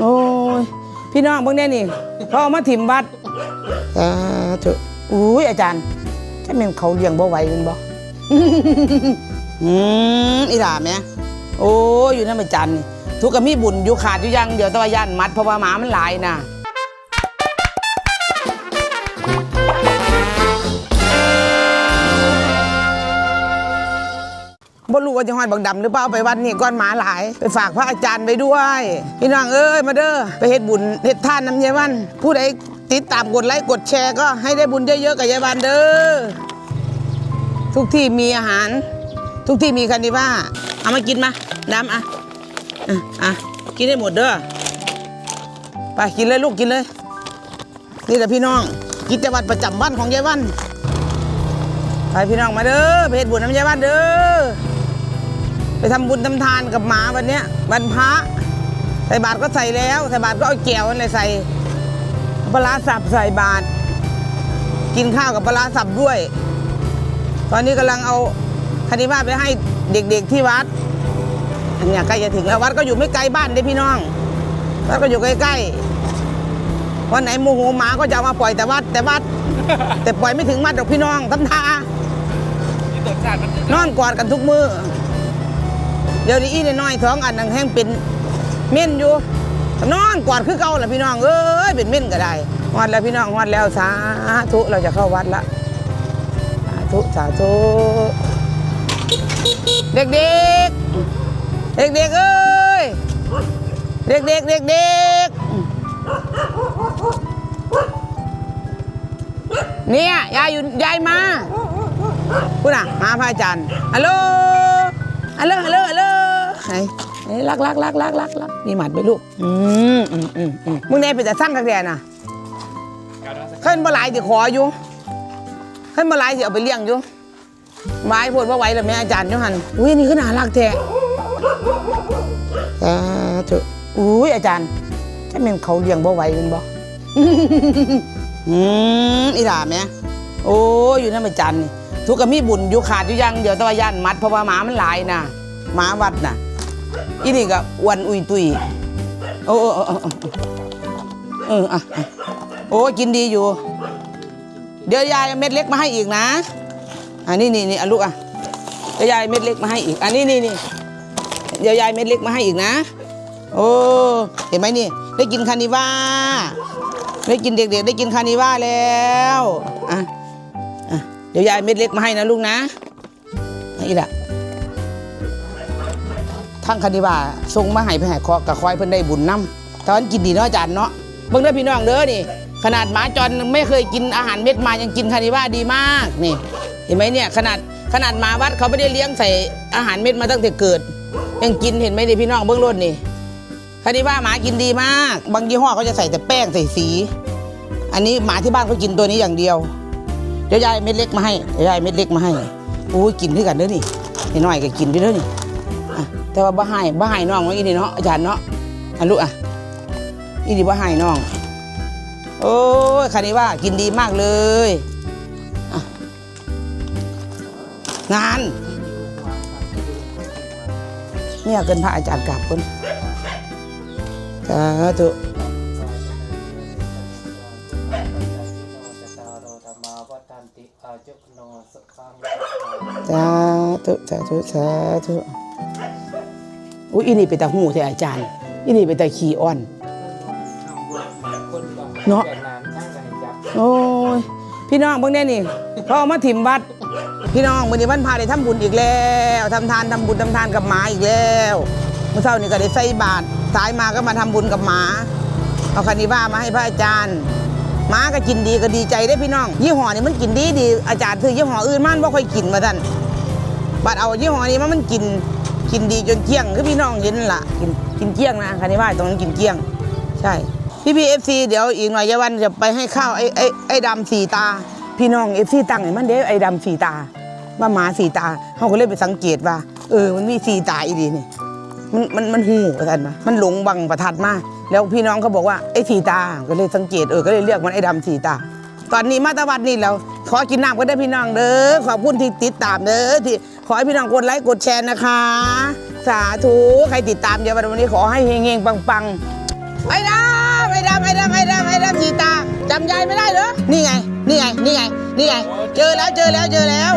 โอ้ยพี่น้องเบิ่งแน่นี่เขาเอามาถิ่มวัดสาธุอุ้ยอาจารย์แค่แม่นเขาเลี้ยงบ่ไหวแม่นบ่ อืมอีหล่าแม่โอ้ยอยู่นั่นประจันนี่ทุกก็มีบุญอยู่ขาดอยู่อยังเดี๋ยวแตะวันย่านมัดเพราะว่าหมามันหลายน่ะ ว่าจะหอยบักดำหรือเปล่าไปวัดนี่ก้อนหมาหลาย ไปฝากพระอาจารย์ไปด้วย พี่น้องเอ้ยมาเด้อไปเฮ็ดบุญเฮ็ดทานน้ำยายวันผู้ใดติดตามกดไลค์กดแชร์ก็ให้ได้บุญเยอะๆกับยายวันเด้อทุกที่มีอาหาร ทุกที่มีคันดิว่าเอามากินมาน้ำอะอะอะกินได้หมดเด้อไปกินเลยลูกกินเลย นี่แหละพี่น้องกิจวัตรประจำวันของยายวันไปพี่น้องมาเด้อไปเฮ็ดบุญน้ำยายวันเด้อ ไปทำบุญทำทานกับหมาวันเนี้ยวันพระใส่บาตรก็ใส่แล้วใส่บาตรก็เอาแก้วอะไรใส่ปลาร้าสับใส่บาตรกินข้าวกับปลาร้าสับด้วย ตอนนี้กำลังเอาคณิบ้าไปให้เด็กๆที่วัดอันเนี้ยใกล้จะถึงแล้ววัดก็อยู่ไม่ไกลบ้านเด้พี่น้องวัดก็อยู่ใกล้ๆวันไหนโมโหหมาก็จะเอามาปล่อยแต่วัดแต่วัด แต่ปล่อยไม่ถึงวัดหรอกพี่น้องทำทาที่ตรวจสารมันนอนกอดกันทุกมือ เดี๋ยวนี้อีน้อยท้องอันนังแห้งเป็นเม่นอยู่นอนกอดคือเก่าแหละพี่น้องเอ้ยเป็นเม่นก็ได้ฮอดแล้วพี่น้องฮอดแล้วสาธุเราจะเข้าวัดละสาธุสาธุเด็กเด็กเด็กเด็กเอ้ยเด็กเด็กเด็กเด็กเนี่ยยายอยู่ยายมาคุณอะมาพระอาจารย์ฮัลโหล ไหนรักรักรักรักรักรักมีหมัดไหมลูก อืมอืมอืมอืมมึงเนี่ยเป็นแต่สร้างกักแดนน่ะการรักษาขึ้นมาหลายสิขออยู่ขึ้นมาหลายสิเอาไปเลี้ยงอยู่ไม้พูดว่าไหวแล้วแม่อาจารย์ยูหันอุ้ยนี่ก็น่ารักแท้สาธุอุ้ยอาจารย์แค่แม่นเขาเลี้ยงบ่ไหวแมันบ่อืมอีหล่าแม่โอ้ยอยู่นั่นอาจารย์นี่ทุกก็มีบุญอยู่ขาดอยู่อยังเดี๋ยวแตะวันย่านมัดเพราะว่าหมามันหลายน่ะหมาวัดน่ะ อีนี่ก็อ้วนอุยตุยโอ้โอ้โอ้โอ้อ้เอออะโอ้กินดีอยู่ เดี๋ยวยายเม็ดเล็กมาให้อีกนะ อันนี้นี่นี่ลูกอะเดี๋ยวยายเม็ดเล็กมาให้อีก อันนี้นี่นี่เดี๋ยวยายเม็ดเล็กมาให้อีกนะ โอ้เห็นไหมนี่ ได้กินคานิว่าได้กินเด็กๆได้กินคานิว่าแล้วอะอะเดี๋ยวยายเม็ดเล็กมาให้นะลูกนะนี่แหละ ทั้งคานิวาส่งมาให้ไปให้คอกับคอยเพิ่นได้บุญน้ำตอนกินดีเนาะอาจารย์เนาะเบิ่งเด้อพี่น้องเด้อนี่ ขนาดหมาจรไม่เคยกินอาหารเม็ดมายังกินคานิวาดีมากนี่ เห็นไหมเนี่ยขนาดขนาดหมาวัดเขาไม่ได้เลี้ยงใส่อาหารเม็ดมาตั้งแต่เกิด ยังกินเห็นไหมนี่พี่น้องเบื้องรถนี่คานิวาหมากินดีมาก บางยี่ห้อเขาจะใส่แต่แป้งใส่สี อันนี้หมาที่บ้านเขากินตัวนี้อย่างเดียวเดี๋ยวยายเม็ดเล็กมาให้เดี๋ยวยายเม็ดเล็กมาให้อู้กินด้วยกันเด้อนี่ไอ้น้อยก็กินด้วยเด้อนี่ แต่ว่าบ่ให้บ่ให้น้องว่าอีนี่เนาะอาจารย์เนาะอะลูกอะอีนี่บ่ให้น้อง โอ้ยคันนี้ว่ากินดีมากเลยงานเนี่ยเกินพระอาจารย์กราบคนสาธุสาธุสาธุสาธุ อุ้ยอีนี่เป็นตาหูแท้อาจารย์อีนี่เป็นตาขี้อ่อนเนาะโอ้ยพี่น้องเบิ่งแน่นี่เขาเอามาถิ่มวัด พี่น้องมื้อนี้วันพาได้ทำบุญอีกแล้วทำทานทำบุญทำทานกับหมาอีกแล้วเมื่อเช้านี้ก็ได้ใส่บาตรสายมาก็มาทำบุญกับหมาเอาคานิว่ามาให้พระอาจารย์หมาก็กินดีก็ดีใจได้พี่น้อง ยี่ห้อนี้มันกินดีดีอาจารย์ซื้อยี่ห้ออื่นมันบ่ค่อยกินมาท่านบัดเอายี่ห้อนี้มามันกิน กินดีจนเกลี้ยงคือพี่น้องเห็นละกินกินเกลี้ยงนะคานิว่าตรงนั้นกินเกลี้ยง ใช่ พี่พีเอฟซีเดี๋ยวอีกหน่อยยาวันจะไปให้ข้าวไอ้ไอ้ไอ้ดำสีตา พี่น้องเอฟซีตั้งให้มันเด้ไอ้ดำสีตาว่าหมาสีตาเขาก็เลยไปสังเกตว่า เออ มันมีสีตาอีดีนี่มันมันมันหูประทันมามันหลงบังประทัดมาแล้วพี่น้องเขาบอกว่าไอ้สีตาก็เลยสังเกตเออก็เลยเรียกมันไอ้ดำสีตา ตอนนี้มาตะวันนี่แล้วขอกินน้ำก็ได้พี่น้องเด้อขอบคุณที่ติดตามเด้อที่ ขอให้พี่น้องกดไลค์กดแชร์นะคะ สาธุใครติดตามเดี๋ยววันนี้ขอให้เฮงๆปังๆไอ้ดำไอ้ดำไอ้ดำไอ้ดำไอ้ดำสีตาจำยายไม่ได้เหรอนี่ไงนี่ไงนี่ไงนี่ไงเจอแล้วเจอแล้วเจอแล้ว